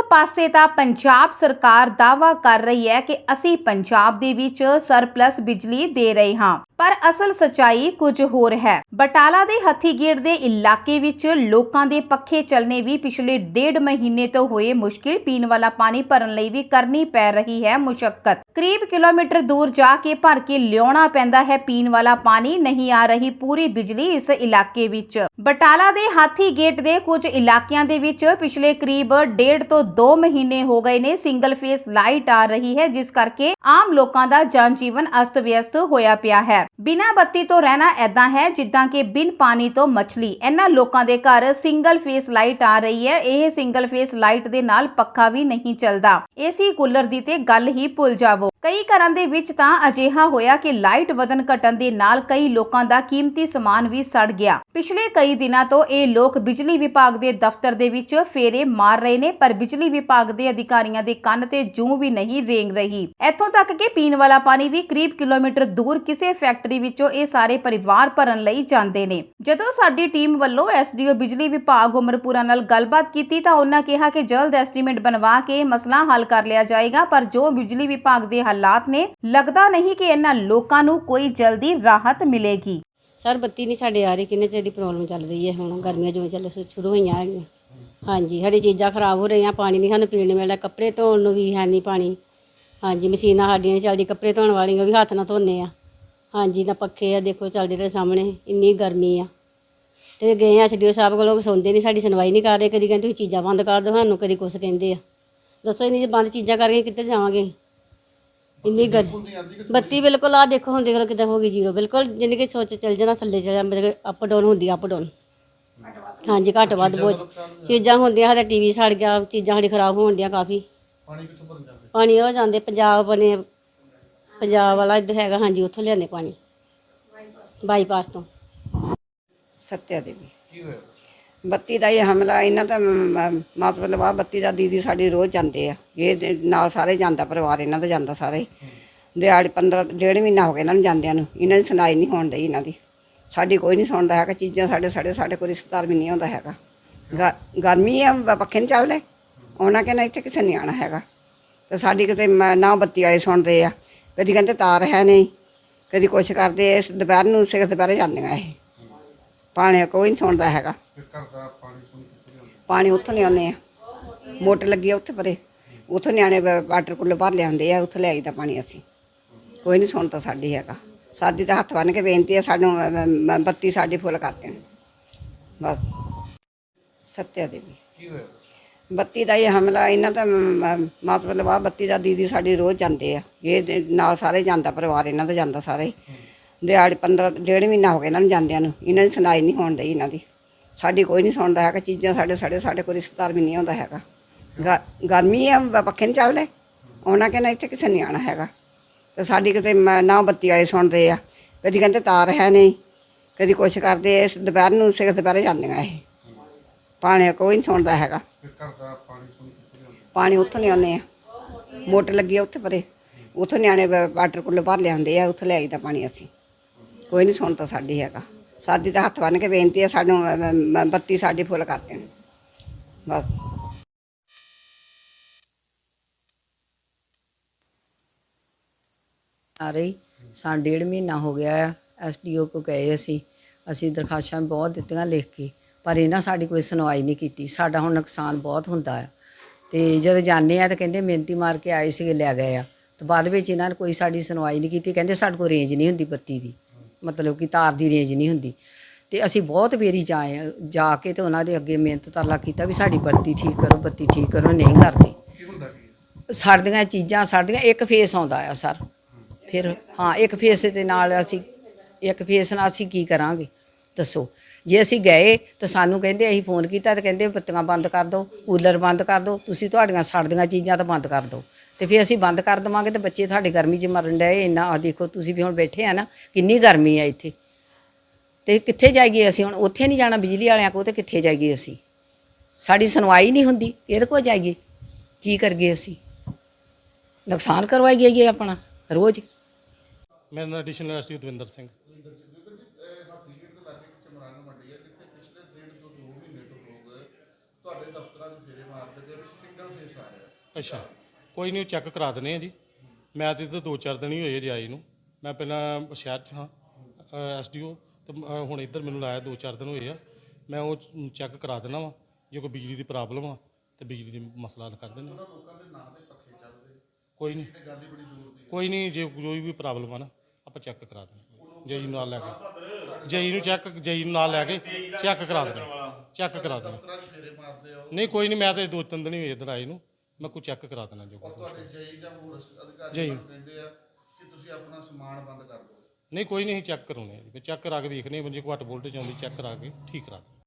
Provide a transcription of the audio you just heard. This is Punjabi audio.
ਇੱਕ ਪਾਸੇ ਤਾਂ ਪੰਜਾਬ ਸਰਕਾਰ ਦਾਅਵਾ ਕਰ ਰਹੀ ਹੈ ਕਿ ਅਸੀਂ ਪੰਜਾਬ ਦੇ ਵਿੱਚ ਸਰਪਲਸ ਬਿਜਲੀ ਦੇ ਰਹੇ ਹਾਂ। ਪਰ ਅਸਲ ਸਚਾਈ ਕੁਝ ਹੋਰ ਹੈ। ਬਟਾਲਾ ਦੇ ਹੱਥੀਗੇਟ ਦੇ ਇਲਾਕੇ ਵਿੱਚ ਲੋਕਾਂ ਦੇ ਪੱਖੇ ਚੱਲਣੇ ਵੀ ਪਿਛਲੇ ਡੇਢ ਮਹੀਨੇ ਤੋਂ ਹੋਏ ਮੁਸ਼ਕਿਲ। ਪੀਣ ਵਾਲਾ ਪਾਣੀ ਭਰਨ ਲਈ ਵੀ ਕਰਨੀ ਪੈ ਰਹੀ ਹੈ ਮੁਸ਼ਕਲ ਕਰੀਬ ਕਿਲੋਮੀਟਰ ਦੂਰ ਜਾ ਕੇ ਭਰ ਕੇ ਲਿਆਉਣਾ ਪੈਂਦਾ ਹੈ ਪੀਣ ਵਾਲਾ ਪਾਣੀ। ਨਹੀਂ ਆ ਰਹੀ ਪੂਰੀ ਬਿਜਲੀ ਇਸ ਇਲਾਕੇ ਵਿੱਚ। ਬਟਾਲਾ ਦੇ ਹਾਥੀ ਗੇਟ ਦੇ ਕੁਝ ਇਲਾਕਿਆਂ ਦੇ ਵਿੱਚ ਪਿਛਲੇ ਕਰੀਬ ਡੇਢ ਤੋਂ 2 ਮਹੀਨੇ ਹੋ ਗਏ ਨੇ ਸਿੰਗਲ ਫੇਸ ਲਾਈਟ ਆ ਰਹੀ ਹੈ, ਜਿਸ ਕਰਕੇ ਆਮ ਲੋਕਾਂ ਦਾ ਜਨ ਜੀਵਨ ਅਸਤ-ਵਿਅਸਤ ਹੋਇਆ ਪਿਆ ਹੈ। ਬਿਨਾਂ ਬੱਤੀ ਤੋਂ ਰਹਿਣਾ ਐਦਾਂ ਹੈ ਜਿੱਦਾਂ ਕਿ ਬਿਨ ਪਾਣੀ ਤੋਂ ਮੱਛਲੀ। ਇਹਨਾਂ ਲੋਕਾਂ ਦੇ ਘਰ ਸਿੰਗਲ ਫੇਸ ਲਾਈਟ ਆ ਰਹੀ ਹੈ। ਇਹ ਸਿੰਗਲ ਫੇਸ ਲਾਈਟ ਦੇ ਨਾਲ ਪੱਖਾ ਵੀ ਨਹੀਂ ਚੱਲਦਾ। ਏਸੀ ਕੂਲਰ ਦੀ ਤੇ ਗੱਲ ਹੀ ਭੁੱਲ ਜਾਵੋ। ਕਈ ਘਰਾਂ ਦੇ ਵਿੱਚ ਤਾਂ ਅਜਿਹਾ ਹੋਇਆ ਕਿ ਲਾਈਟ ਵਧਨ ਘਟਣ ਦੇ ਨਾਲ ਕਈ ਲੋਕਾਂ ਦਾ ਕੀਮਤੀ ਸਮਾਨ ਵੀ ਸੜ ਗਿਆ। ਪਿਛਲੇ ਕਈ ਦਿਨਾਂ ਤੋਂ ਇਹ ਲੋਕ ਬਿਜਲੀ ਵਿਭਾਗ ਦੇ ਦਫ਼ਤਰ ਦੇ ਵਿੱਚ ਫੇਰੇ ਮਾਰ ਰਹੇ ਨੇ, ਪਰ ਬਿਜਲੀ ਵਿਭਾਗ ਦੇ ਅਧਿਕਾਰੀਆਂ ਦੇ ਕੰਨ ਤੇ ਜੂੰ ਵੀ ਨਹੀਂ ਰੇਂਗ ਰਹੀ। ਇੱਥੋਂ ਤੱਕ ਕਿ ਪੀਣ ਵਾਲਾ ਪਾਣੀ ਵੀ ਕਰੀਬ ਕਿਲੋਮੀਟਰ ਦੂਰ ਕਿਸੇ ਫੈਕਟਰੀ ਵਿੱਚੋਂ ਇਹ ਸਾਰੇ ਪਰਿਵਾਰ ਭਰਨ ਲਈ ਜਾਂਦੇ ਨੇ। ਜਦੋਂ ਸਾਡੀ ਟੀਮ ਵੱਲੋਂ ਐਸਡੀਓ ਬਿਜਲੀ ਵਿਭਾਗ ਉਮਰਪੁਰਾ ਨਾਲ ਗੱਲਬਾਤ ਕੀਤੀ ਤਾਂ ਉਹਨਾਂ ਕਿਹਾ ਕਿ ਜਲਦ ਐਸਟੀਮੇਟ ਬਣਵਾ ਕੇ ਮਸਲਾ ਹੱਲ ਕਰ ਲਿਆ ਜਾਏਗਾ, ਪਰ ਜੋ ਬਿਜਲੀ ਵਿਭਾਗ ਦੇ ਹਾਲਾਤ ਨੇ, ਲੱਗਦਾ ਨਹੀਂ ਕਿ ਇਹਨਾਂ ਲੋਕਾਂ ਨੂੰ ਕੋਈ ਜਲਦੀ ਰਾਹਤ ਮਿਲੇਗੀ। ਸਰ, ਬੱਤੀ ਨਹੀਂ ਸਾਡੇ ਆ ਰਹੀ, ਕਿੰਨੇ ਚਿਰ ਦੀ ਪ੍ਰੋਬਲਮ ਚੱਲ ਰਹੀ ਹੈ ਹੁਣ? ਗਰਮੀਆਂ ਜਿਵੇਂ ਚੱਲ ਸ਼ੁਰੂ ਹੋਈਆਂ ਹੈਗੀਆਂ। ਹਾਂਜੀ, ਸਾਡੀ ਚੀਜ਼ਾਂ ਖਰਾਬ ਹੋ ਰਹੀਆਂ, ਪਾਣੀ ਨਹੀਂ ਸਾਨੂੰ ਪੀਣ ਨੂੰ ਕੱਪੜੇ ਧੋਣ ਨੂੰ ਵੀ ਹੈ ਨਹੀਂ ਪਾਣੀ। ਹਾਂਜੀ, ਮਸ਼ੀਨਾਂ ਸਾਡੀਆਂ ਨਹੀਂ ਚੱਲਦੀ ਕੱਪੜੇ ਧੋਣ ਵਾਲੀਆਂ ਵੀ ਹੱਥ ਨਾਲ ਧੋਨੇ ਆ। ਹਾਂਜੀ ਨਾ ਪੱਖੇ ਆ ਦੇਖੋ ਚੱਲਦੇ ਰਹੇ ਸਾਹਮਣੇ ਇੰਨੀ ਗਰਮੀ ਆ। ਤੇ ਗਏ ਆ ਛੱਡਿਓ ਸਾਹਿਬ ਕੋਲੋਂ ਸੁਣਦੇ ਨਹੀਂ ਸਾਡੀ ਸੁਣਵਾਈ ਨਹੀਂ ਕਰ ਰਹੇ ਕਦੀ ਕਹਿੰਦੇ ਤੁਸੀਂ ਚੀਜ਼ਾਂ ਬੰਦ ਕਰ ਦਿਓ ਸਾਨੂੰ ਕਦੀ ਕੁਛ ਕਹਿੰਦੇ ਆ। ਦੱਸੋ ਇੰਨੀ ਬੰਦ ਚੀਜ਼ਾਂ ਕਰਕੇ ਕਿੱਥੇ ਜਾਵਾਂਗੇ? ਇੰਨੀ ਗਰ ਬੱਤੀ ਬਿਲਕੁਲ ਆ ਦੇਖੋ ਹੁਣ ਦੇਖ ਲਓ ਕਿੱਦਾਂ ਹੋ ਗਈ ਜ਼ੀਰੋ। ਬਿਲਕੁਲ ਜਿੰਨੀ ਕਿ ਸੋਚ ਚੱਲ ਜਾਣਾ ਥੱਲੇ ਚੱਲ ਜਾਣਾ ਅਪ ਡਾਊਨ ਹੁੰਦੀ ਅਪ ਡਾਊਨ ਹਾਂਜੀ ਘੱਟ ਵੱਧ ਬਹੁਤ। ਚੀਜ਼ਾਂ ਹੁੰਦੀਆਂ ਸਾਡੇ ਟੀਵੀ ਸੜ ਗਿਆ ਚੀਜ਼ਾਂ ਸਾਡੀ ਖਰਾਬ ਹੋਣ ਡੀਆਂ ਕਾਫੀ। ਪਾਣੀ ਕਿੱਥੋਂ ਭਰਨ ਜਾਂਦੇ? ਪਾਣੀ ਉਹ ਜਾਂਦੇ ਪੰਜਾਬ ਬਨੇ ਪੰਜਾਬ ਵਾਲਾ ਇੱਧਰ ਹੈਗਾ, ਹਾਂਜੀ, ਉੱਥੋਂ ਲਿਆਉਂਦੇ ਪਾਣੀ। ਬਾਈਪਾਸ ਤੋਂ। ਸੱਤਿਆ ਦੇਵੀ। ਕੀ ਹੋਇਆ ਬੱਤੀ ਦਾ ਇਹ ਹਮਲਾ, ਇਹਨਾਂ ਦਾ ਮ- ਮਤਲਬ ਆ ਬੱਤੀ ਦਾ ਦੀਦੀ ਸਾਡੀ ਰੋਜ਼ ਜਾਂਦੇ ਆ। ਇਹ ਦੇ- ਨਾਲ ਸਾਰੇ ਜਾਂਦਾ, ਪਰਿਵਾਰ ਇਹਨਾਂ ਦਾ ਜਾਂਦਾ ਸਾਰੇ। ਦਿਹਾੜੀ 15 ਡੇਢ ਮਹੀਨਾ ਹੋ ਗਿਆ ਇਹਨਾਂ ਨੂੰ ਜਾਂਦਿਆਂ ਨੂੰ। ਇਹਨਾਂ ਦੀ ਸੁਣਾਈ ਨਹੀਂ ਹੋਣ ਡਈ ਇਹਨਾਂ ਦੀ। ਸਾਡੀ ਕੋਈ ਨਹੀਂ ਸੁਣਦਾ ਹੈਗਾ, ਚੀਜ਼ਾਂ ਸਾਡੇ ਸਾਡੇ ਸਾਡੇ ਕੋਈ ਰਿਸ਼ਤੇਦਾਰ ਵੀ ਨਹੀਂ ਆਉਂਦਾ ਹੈਗਾ। ਗ- ਗਰਮੀ ਆ, ਬ- ਪੱਖੇ ਨਹੀਂ ਚੱਲਦੇ। ਉਹਨਾਂ ਕਹਿੰਦਾ ਇੱਥੇ ਕਿਸੇ ਨਹੀਂ ਆਉਣਾ ਹੈਗਾ। ਤੇ ਸਾਡੀ ਕਿਤੇ ਮ- ਨਾ ਬੱਤੀ ਆਏ ਸੁਣਦੇ ਆ। ਕਦੀ ਕਹਿੰਦੇ ਤਾਰ ਹੈ ਨਹੀਂ ਕਦੀ ਕੁਛ ਕਰਦੇ ਇਸ ਦੁਪਹਿਰ ਨੂੰ ਸਿਰ ਦੁਪਹਿਰੇ ਜਾਂਦੀਆਂ ਇਹ। ਪਾਣੀ ਕੋਈ ਨਹੀਂ ਸੁਣਦਾ ਹੈਗਾ। ਫਿਰ ਘਰ ਦਾ ਪਾਣੀ ਪੂਣੀ ਕਿੱਥੋਂ ਲਿਆਉਂਦੇ? ਪਾਣੀ ਉੱਥੋਂ ਲਿਆਉਂਦੇ ਆ। ਮੋਟਰ ਲੱਗੀ ਆ ਉੱਥੇ ਪਰੇ। ਉੱਥੋਂ ਨਿਆਣੇ ਵਾ- ਵਾਟਰ ਕੂਲਰ ਭਰ ਲਿਆਉਂਦੇ ਆ ਉੱਥੇ ਲਿਆਈਦਾ ਪਾਣੀ ਅਸੀਂ। ਕੋਈ ਨਹੀਂ ਸੁਣਦਾ ਸਾਡੀ ਹੈਗਾ। ਸਾਡੀ ਤਾਂ ਹੱਥ ਬੰਨ ਕੇ ਬੇਨਤੀ ਹੈ ਸਾਨੂੰ ਬੱਤੀ ਸਾਡੀ ਫੁੱਲ ਕਰ ਦੇਣ। ਬਸ। ਸੱਤਿਆ ਦੇਵੀ। ਕੀ ਹੋਇਆ? ਬੱਤੀ ਦਾ ਇਹ ਹਮਲਾ, ਇਹਨਾਂ ਦਾ ਮ- ਮਤਲਬ ਆ ਬੱਤੀ ਦਾ ਦੀਦੀ ਸਾਡੀ ਰੋਜ਼ ਜਾਂਦੇ ਆ। ਇਹ ਨਾਲ ਸਾਰੇ ਜਾਂਦਾ, ਪਰਿਵਾਰ ਇਹਨਾਂ ਦਾ ਜਾਂਦਾ ਸਾਰੇ। ਹੀ ਦਿਹਾੜੀ 15 ਡੇਢ ਮਹੀਨਾ ਹੋ ਗਿਆ ਇਹਨਾਂ ਨੂੰ ਜਾਂਦਿਆਂ ਨੂੰ। ਇਹਨਾਂ ਦੀ ਸੁਣਾਈ ਨਹੀਂ ਹੋਣ ਡਈ ਇਹਨਾਂ ਦੀ। ਸਾਡੀ ਕੋਈ ਨਹੀਂ ਸੁਣਦਾ ਹੈਗਾ, ਚੀਜ਼ਾਂ ਸਾਡੇ ਸਾਡੇ ਸਾਡੇ ਕੋਈ ਰਿਸ਼ਤੇਦਾਰ ਵੀ ਨਹੀਂ ਆਉਂਦਾ ਹੈਗਾ। ਗ- ਗਰਮੀ ਆ ਬ- ਪੱਖੇ ਨਹੀਂ ਚੱਲਦੇ। ਉਹਨਾਂ ਕਹਿੰਦਾ ਇੱਥੇ ਕਿਸੇ ਨਹੀਂ ਆਉਣਾ ਹੈਗਾ। ਤੇ ਸਾਡੀ ਕਿਤੇ ਮ- ਨਾ ਬੱਤੀ ਆਏ ਸੁਣਦੇ ਆ। ਕਦੀ ਕਹਿੰਦੇ ਤਾਰ ਹੈ ਨਹੀਂ। ਕਦੀ ਕੁਛ ਕਰਦੇ ਇਸ ਦੁਪਹਿਰ ਨੂੰ ਸਿਰ ਦੁਪਹਿਰੇ ਜਾਂਦੀਆਂ ਇਹ। ਪਾਣੀ ਕੋਈ ਨਹੀਂ ਸੁਣਦਾ ਹੈਗਾ। ਫਿਰ ਘਰ ਦਾ ਪਾਣੀ ਪੂਣੀ ਕਿੱਥੋਂ ਲਿਆਉਂਦੇ? ਪਾਣੀ ਉੱਥੋਂ ਲਿਆਉਂਦੇ ਆ ਮੋਟਰ ਲੱਗੀ ਆ ਉੱਥੇ ਪਰੇ। ਉੱਥੋਂ ਨਿਆਣੇ ਵਾ- ਵਾਟਰ ਕੂਲਰ ਭਰ ਲਿਆਉਂਦੇ ਆ ਉੱਥੇ ਲਿਆਈਦਾ ਪਾਣੀ ਅਸੀਂ। ਕੋਈ ਨਹੀਂ ਸੁਣਦਾ ਸਾਡੀ ਹੈਗਾ। ਸਾਡੀ ਤਾਂ ਹੱਥ ਬੰਨ ਕੇ ਬੇਨਤੀ ਹੈ ਸਾਨੂੰ ਬੱਤੀ ਸਾਡੀ ਫੁੱਲ ਕਰ ਦੇਣ। ਬਸ। ਆ ਰਹੀ ਸਾਂ ਡੇਢ ਮਹੀਨਾ ਹੋ ਗਿਆ ਆ ਐਸਡੀਓ ਕੋ ਗਏ ਅਸੀਂ। ਅਸੀਂ ਦਰਖਾਸਤਾਂ ਬਹੁਤ ਦਿੱਤੀਆਂ ਲਿਖ ਕੇ। ਪਰ ਇਹਨਾਂ ਸਾਡੀ ਕੋਈ ਸੁਣਵਾਈ ਨਹੀਂ ਕੀਤੀ। ਸਾਡਾ ਹੁਣ ਨੁਕਸਾਨ ਬਹੁਤ ਹੁੰਦਾ ਆ। ਤੇ ਜਦੋਂ ਜਾਂਦੇ ਆ ਤਾਂ ਕਹਿੰਦੇ ਮਿਹਨਤੀ ਮਾਰ ਕੇ ਆਏ ਸੀਗੇ ਲੈ ਗਏ ਆ। ਤੇ ਬਾਅਦ ਵਿੱਚ ਇਹਨਾਂ ਨੇ ਕੋਈ ਸਾਡੀ ਸੁਣਵਾਈ ਨਹੀਂ ਕੀਤੀ। ਕਹਿੰਦੇ ਸਾਡੇ ਕੋਲ ਰੇਂਜ ਨਹੀਂ ਹੁੰਦੀ ਬੱਤੀ ਦੀ। ਮਤਲਬ ਕਿ ਤਾਰ ਦੀ ਰੇਂਜ ਨਹੀਂ ਹੁੰਦੀ। ਤੇ ਅਸੀਂ ਬਹੁਤ ਵੇਰੀ ਜਾਏ ਜਾ ਕੇ ਤੇ ਉਹਨਾਂ ਦੇ ਅੱਗੇ ਮਿਹਨਤ ਤਰਲਾ ਕੀਤਾ ਵੀ ਸਾਡੀ ਬੱਤੀ ਠੀਕ ਕਰੋ ਬੱਤੀ ਠੀਕ ਕਰੋ ਨਹੀਂ ਕਰਦੇ? ਸੜਦੀਆਂ ਚੀਜ਼ਾਂ ਸੜਦੀਆਂ ਇੱਕ ਫੇਸ ਆਉਂਦਾ ਆ ਸਰ। ਫਿਰ ਹਾਂ ਇੱਕ ਫੇਸ ਦੇ ਨਾਲ ਅਸੀਂ ਇੱਕ ਫੇਸ ਨਾਲ ਅਸੀਂ ਕੀ ਕਰਾਂਗੇ? ਦੱਸੋ। ਜੇ ਅਸੀਂ ਗਏ ਤਾਂ ਸਾਨੂੰ ਕਹਿੰਦੇ ਅਸੀਂ ਫੋਨ ਕੀਤਾ ਤਾਂ ਕਹਿੰਦੇ ਬੱਤੀਆਂ ਬੰਦ ਕਰ ਦਿਓ, ਕੂਲਰ ਬੰਦ ਕਰ ਦਿਓ, ਤੁਸੀਂ ਤੁਹਾਡੀਆਂ ਸੜਦੀਆਂ ਚੀਜ਼ਾਂ ਤਾਂ ਬੰਦ ਕਰ ਦਿਓ। ਤੇ ਫਿਰ ਅਸੀਂ ਬੰਦ ਕਰ ਦੇਵਾਂਗੇ ਤੇ ਬੱਚੇ ਤੁਹਾਡੇ ਗਰਮੀ 'ਚ ਮਰਨ ਡਏ, ਇੰਨਾ ਆ ਦੇਖੋ ਤੁਸੀਂ ਵੀ ਹੁਣ ਬੈਠੇ ਆ ਨਾ, ਕਿੰਨੀ ਗਰਮੀ ਆ ਇੱਥੇ। ਤੇ ਕਿੱਥੇ ਜਾਈਏ ਅਸੀਂ ਹੁਣ? ਉੱਥੇ ਨਹੀਂ ਜਾਣਾ ਬਿਜਲੀ ਵਾਲਿਆਂ ਕੋਲ ਤੇ ਕਿੱਥੇ ਜਾਈਏ ਅਸੀਂ? ਸਾਡੀ ਸੁਣਵਾਈ ਨਹੀਂ ਹੁੰਦੀ ਇਹਦੇ ਕੋਲ ਜਾਈਏ? ਕੀ ਕਰਗੇ ਅਸੀਂ? ਨੁਕਸਾਨ ਕਰਵਾਈ ਗਈ ਆਪਣਾ, ਰੋਜ਼। ਮੇਰਾ ਨਾਮ ਐਡੀਸ਼ਨਲ ਐਸਟੀ ਦਵਿੰਦਰ ਸਿੰਘ ਤੁਹਾਡੇ ਦਫ਼ਤਰਾਂ 'ਚ ਫੇਰੇ ਮਾਰਦੇ ਪਏ ਸਿੰਗਲ ਫੇਸ ਕੇਸ ਆ ਰਿਹਾ ਅੱਛਾ ਕੋਈ ਨਹੀਂ ਚੈੱਕ ਕਰਾ ਦਨੇ ਆ ਜੀ। ਮੈਂ ਤੇ ਇੱਧਰ ਦੋ ਚਾਰ ਦਿਨ ਹੀ ਹੋਏ ਜੇ ਆਏ ਨੂੰ। ਮੈਂ ਪਹਿਲਾਂ ਸ਼ਹਿਰ 'ਚ ਹਾਂ ਐਸਡੀਓ ਤੇ ਅ, ਹੁਣ ਇੱਧਰ ਮੈਨੂੰ ਲਾਇਆ ਦੋ ਚਾਰ ਦਿਨ ਹੋਏ ਆ। ਮੈਂ ਉਹ ਚੈੱਕ ਕਰਾ ਦੇਣਾ ਵਾ ਜੇ ਕੋਈ ਬਿਜਲੀ ਦੀ ਪ੍ਰੋਬਲਮ ਆ ਤੇ ਬਿਜਲੀ ਦੀ ਮਸਲਾ ਹੱਲ ਕਰ ਦਿੰਦੇ ਕੋਈ ਨਹੀਂ ਕੋਈ ਨਹੀਂ ਜੇ ਕੋਈ ਵੀ ਪ੍ਰੋਬਲਮ ਆ ਨਾ ਆਪਾਂ ਚੈੱਕ ਕਰਾ ਦਿੰਦੇ ਜਈ ਨੂੰ ਨਾਲ ਲੈ ਕੇ। ਜਈ ਨੂੰ ਚੈੱਕ ਜਈ ਨੂੰ ਨਾਲ ਲੈ ਕੇ ਚੈੱਕ ਕਰਾ ਦਿੰਦੇ ਚੈੱਕ ਕਰਾ ਦਿੰਦੇ ਨਹੀਂ ਕੋਈ ਨਹੀਂ ਮੈਂ ਤਾਂ ਦੋ ਤਿੰਨ ਦਿਨ ਹੀ ਹੋਏ ਇੱਧਰ ਆਏ ਨੂੰ। ਮੈਂ ਕੋਈ ਚੈੱਕ ਕਰਾ ਦੇਣਾ ਜੋ ਕੋਈ ਤੁਹਾਡੇ ਜਈ ਜਾਂ ਹੋਰ ਅਧਿਕਾਰੀ। ਤੁਹਾਨੂੰ ਕਹਿੰਦੇ ਆ ਕਿ ਤੁਸੀਂ ਆਪਣਾ ਸਮਾਨ ਬੰਦ ਕਰ ਦਿਓ। ਨਹੀਂ ਕੋਈ ਨਹੀਂ ਚੈੱਕ ਕਰਾਉਣੇ ਆ ਜੀ। ਚੈੱਕ ਕਰਾ ਕੇ ਵੇਖਨੇ ਆ ਜੇ ਕੋਈ ਘੱਟ ਵੋਲਟੇਜ ਆਉਂਦੀ ਚੈੱਕ ਕਰਾ ਕੇ ਠੀਕ ਕਰਾ ਦਿੰਦੇ